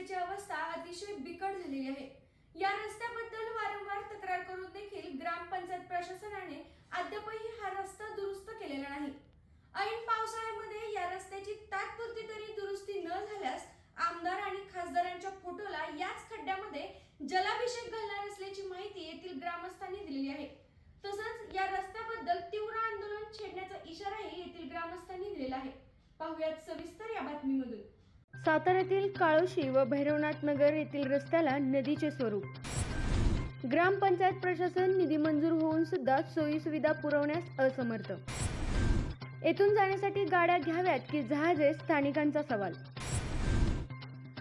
रस्त्याची अवस्था अतिशय बिकट झालेली आहे. या रस्त्याबद्दल वारंवार तक्रार करून देखील ग्रामपंचायत प्रशासनाने अद्यापही हा रस्ता दुरुस्त केलेला नाही. ऐन पावसाळ्यामध्ये या रस्त्याची तात्पुरती तरी दुरुस्ती न झाल्यास आमदार आणि खासदारांच्या फोटोला याच खड्ड्यामध्ये जलाभिषेक घालणार असल्याची माहिती येथील ग्रामस्थांनी दिलेली आहे. तसंच या रस्त्याबद्दल तीव्र आंदोलन छेडण्याचा इशाराही येथील ग्रामस्थांनी दिलेला आहे. पाहुयात सविस्तर या बातमीमधून. साताऱ्यातील काळोशी व भैरवनाथ नगर येथील रस्त्याला नदीचे स्वरूप. ग्रामपंचायत प्रशासन निधी मंजूर होऊन सुद्धा सोयी सुविधा पुरवण्यास असमर्थ. येथून जाण्यासाठी गाड्या घ्याव्यात की जहाजे? स्थानिकांचा सवाल.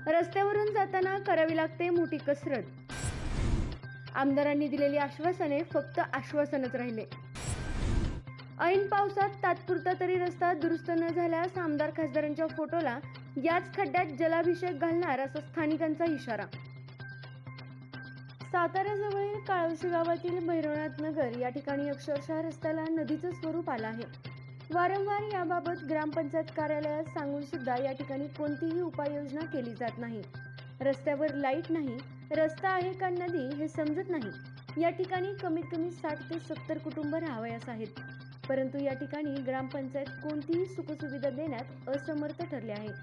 रस्त्यावरून जाताना करावी लागते मोठी कसरत. आमदारांनी दिलेली आश्वासने फक्त आश्वासनच राहिले. ऐन पावसात तात्पुरता तरी रस्ता दुरुस्त न झाल्यास आमदार खासदारांच्या फोटोला याच खड्ड्यात जलाभिषेक घालणार असा स्थानिकांचा इशारा. साताऱ्याजवळील काळवशी गावातील भैरवनाथ नगर या ठिकाणी अक्षरशः रस्त्याला नदीचं स्वरूप आलं आहे. वारंवार याबाबत ग्रामपंचायत कार्यालयात सांगून सुद्धा या ठिकाणी कोणतीही उपाययोजना केली जात नाही. रस्त्यावर लाइट नाही रस्ता आहे का नदी हे समजत नाही. या ठिकाणी कमीत कमी साठ ते सत्तर कुटुंब राहावयास आहेत. परंतु या ठिकाणी ग्रामपंचायत कोणतीही सुखसुविधा देण्यात असमर्थ ठरले आहे.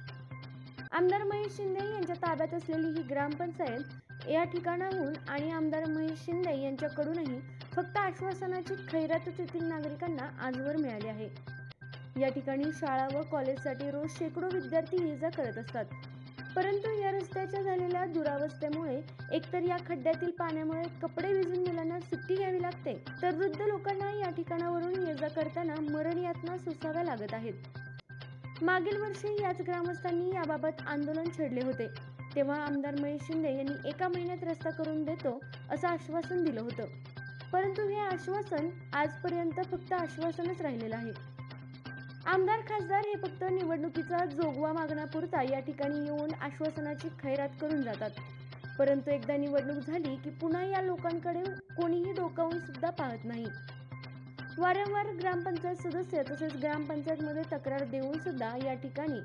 आमदार महेश शिंदे यांच्या ताब्यात असलेली ही ग्रामपंचायत या ठिकाणाहून आणि आमदार महेश शिंदे यांच्याकडूनही फक्त आश्वासनाची खैरातच येथील नागरिकांना आजवर मिळाली आहे. या ठिकाणी शाळा व कॉलेजसाठी रोज शेकडो विद्यार्थी ये जा करत असतात. परंतु या रस्त्याच्या झालेल्या दुरावस्थेमुळे एकतर या खड्ड्यातील पाण्यामुळे कपडे भिजून मुलांना सुट्टी घ्यावी लागते तर वृद्ध लोकांना या ठिकाणावरून ये जा करताना मरण यातना सोसाव्या लागत आहेत. मागील वर्षी याच ग्रामस्थांनी याबाबत आंदोलन छेडले होते. तेव्हा आमदार महेश शिंदे यांनी एका महिन्यात रस्ता करून देतो असं आश्वासन दिलं होतं. परंतु हे आश्वासन आजपर्यंत फक्त आश्वासनच राहिलेलं आहे. आमदार खासदार हे फक्त निवडणुकीचा जोगवा मागण्यापुरता या ठिकाणी येऊन आश्वासनाची खैरात करून जातात. परंतु एकदा निवडणूक झाली की पुन्हा या लोकांकडे कोणीही डोकावून सुद्धा पाहत नाही. वारंवार ग्रामपंचायत सदस्य तसेच ग्रामपंचायतमध्ये तक्रार देऊन सुद्धा या ठिकाणी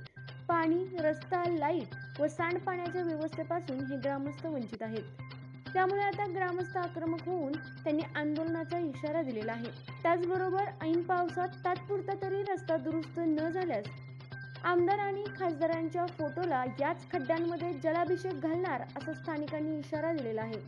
पाणी रस्ता लाइट व सांडपाण्याच्या व्यवस्थेपासून हे ग्रामस्थ वंचित आहेत. त्यामुळे आता ग्रामस्थ आक्रमक होऊन त्यांनी आंदोलनाचा इशारा दिलेला आहे. त्याचबरोबर ऐन पावसात तात्पुरता तरी रस्ता दुरुस्त न झाल्यास आमदार आणि खासदारांच्या फोटोला याच खड्ड्यांमध्ये जलाभिषेक घालणार असा स्थानिकांनी इशारा दिलेला आहे.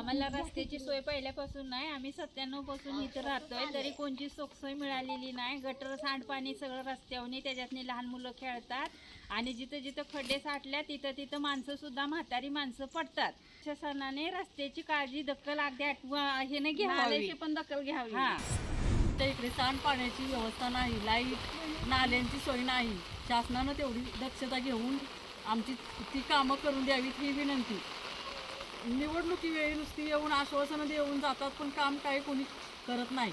आम्हाला रस्त्याची सोय पहिल्यापासून नाही. आम्ही सत्त्याण्णवपासून इथं राहतोय. तरी कोणची सोय मिळालेली नाही. गटर सांडपाणी सगळं रस्त्यावनी त्याच्यातनी लहान मुलं खेळतात. आणि जिथं जिथं खड्डे साठल्या तिथं तिथं माणसं सुद्धा म्हातारी माणसं पडतात. प्रशासनाने रस्त्याची काळजी दखल अगदी आठवा हे नाही घ्यावी. पण दखल घ्यावी. हा. इकडे सांडपाण्याची व्यवस्था नाही. लाइट नाल्यांची सोय नाही. शासनानं तेवढी दक्षता घेऊन आमची ती कामं करून द्यावीत ही विनंती. निवडणुकीवेळी नुसती येऊन आश्वासनं देऊन जातात पण काम काही कोणी करत नाही.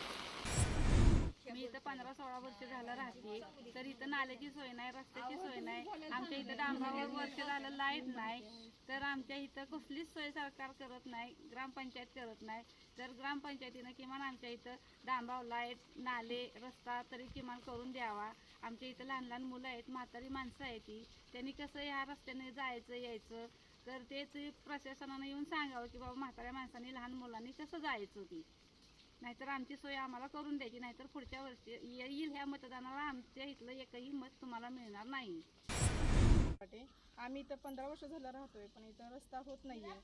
मी इथं पंधरा सोळा वर्ष झालं राहते. तर इथं नाल्याची सोय नाही रस्त्याची सोय नाही. आमच्या इथं डांबरावर वर्ष झालं लाइट नाही. तर आमच्या इथं कसलीच सोय सरकार करत नाही ग्रामपंचायत करत नाही. तर ग्रामपंचायतीनं किमान आमच्या इथं डांबाव लाइट नाले रस्ता तरी किमान करून द्यावा. आमच्या इथं लहान लहान मुलं आहेत म्हातारी माणसं आहेत ती त्यांनी कसं ह्या रस्त्याने जायचं यायचं? तर तेच प्रशासनानं येऊन सांगावं की बाबा म्हाताऱ्या माणसांनी लहान मुलांनी कसं जायचं ती? नाहीतर आमची सोय आम्हाला करून द्यायची नाहीतर पुढच्या वर्षी येईल ह्या मतदानाला आमच्या इथलं एकही मत तुम्हाला मिळणार नाही. वाटे आम्ही इथं पंधरा वर्ष झालं राहतोय पण इथं रस्ता होत नाहीये.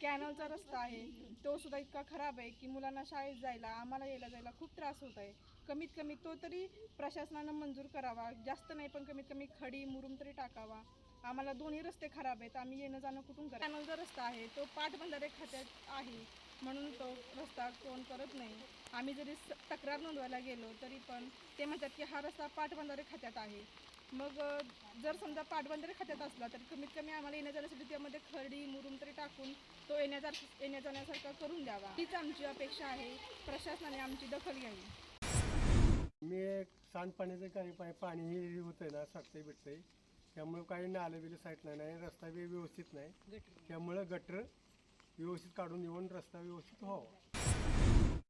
कॅनलचा रस्ता आहे. तो सुद्धा इतका खराब आहे की मुलांना शाळेत जायला आम्हाला यायला जायला खूप त्रास होत आहे. कमीत कमी तो तरी प्रशासनानं मंजूर करावा. जास्त नाही पण कमीत कमी खडी मुरुम तरी टाकावा. आम्हाला दोन्ही रस्ते खराब आहेत. आम्ही येणं जाणं कुठून करा? जो रस्ता आहे तो पाटबंधारे खात्यात आहे. म्हणून तो रस्ता कोण करत नाही. आम्ही जरी तक्रार नोंदवायला गेलो तरी पण ते म्हणतात की हा रस्ता पाटबंधारे खात्यात आहे. मग जर समजा पाटबंधारे खात्यात असला तर कमीत कमी आम्हाला येण्या जाण्यासाठी त्यामध्ये खरडी मुरुम तरी टाकून तो येण्या जा येण्या जाण्यासारखा करून द्यावा. हीच आमची अपेक्षा आहे. प्रशासनाने आमची दखल घ्यावी. मी एक सांडपाण्याचं काही पाणी हे होतंय ना साठतंय भेटतंय त्यामुळे काही नालं बिलं साईटला नाही रस्ता बी व्यवस्थित नाही. त्यामुळं गटर व्यवस्थित काढून येऊन रस्ता व्यवस्थित व्हावा.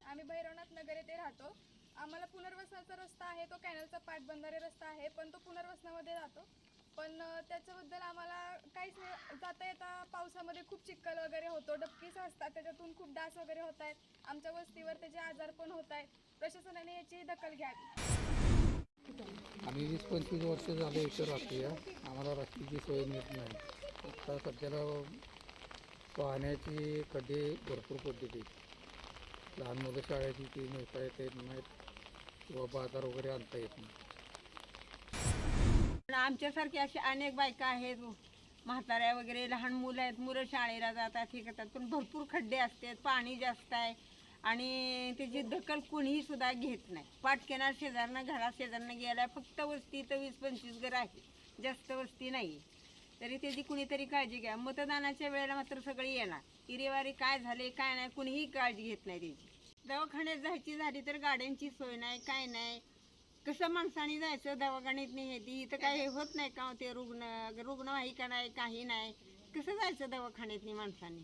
आम्ही भैरवनाथ नगर येथे राहतो. आम्हाला पुनर्वसनाचा रस्ता आहे तो कॅनलचा पाटबंधारे रस्ता आहे पण तो पुनर्वसनामध्ये जातो. पण त्याच्याबद्दल आम्हाला काहीच नाही. जाता येता पावसामध्ये खूप चिखल वगैरे होतो डबकीस असतात त्याच्यातून खूप डास वगैरे होत आहेत आमच्या वस्तीवर त्याचे आजार पण होत आहेत प्रशासनाने याची दखल घ्यावी. आम्ही वीस पंचवीस वर्ष झाले इथं राहतो आम्हाला रस्त्याची सोय मिळत नाही. आता सध्याला पाण्याची खड्डे भरपूर पडलेली लहान मुलं शाळेची ती नेता येत येत नाहीत किंवा बाजार वगैरे आणता येत नाही. पण आमच्यासारखे असे अनेक बायका आहेत म्हाताऱ्या वगैरे लहान मुलं आहेत मुलं शाळेला जातात हे करतात. पण भरपूर खड्डे असतात पाणी जास्त आहे. आणि त्याची दखल कुणीही सुद्धा घेत नाही. पाटकेना शेजारनं घरात शेजारनं गेला फक्त वस्ती तर वीस पंचवीस घर आहे जास्त वस्ती नाही तरी त्याची कुणीतरी काळजी घ्या. मतदानाच्या वेळेला मात्र सगळी येणार. इरेवारी काय झाले काय नाही कुणीही काळजी घेत नाही त्याची. दवाखान्यात जायची झाली तर गाड्यांची सोय नाही काय नाही. कसं माणसाने जायचं दवाखान्यात नाही ती इथं काय हे होत नाही का हो ते रुग्ण रुग्णवाहिका नाही काही नाही. कसं जायचं दवाखान्यात माणसाने?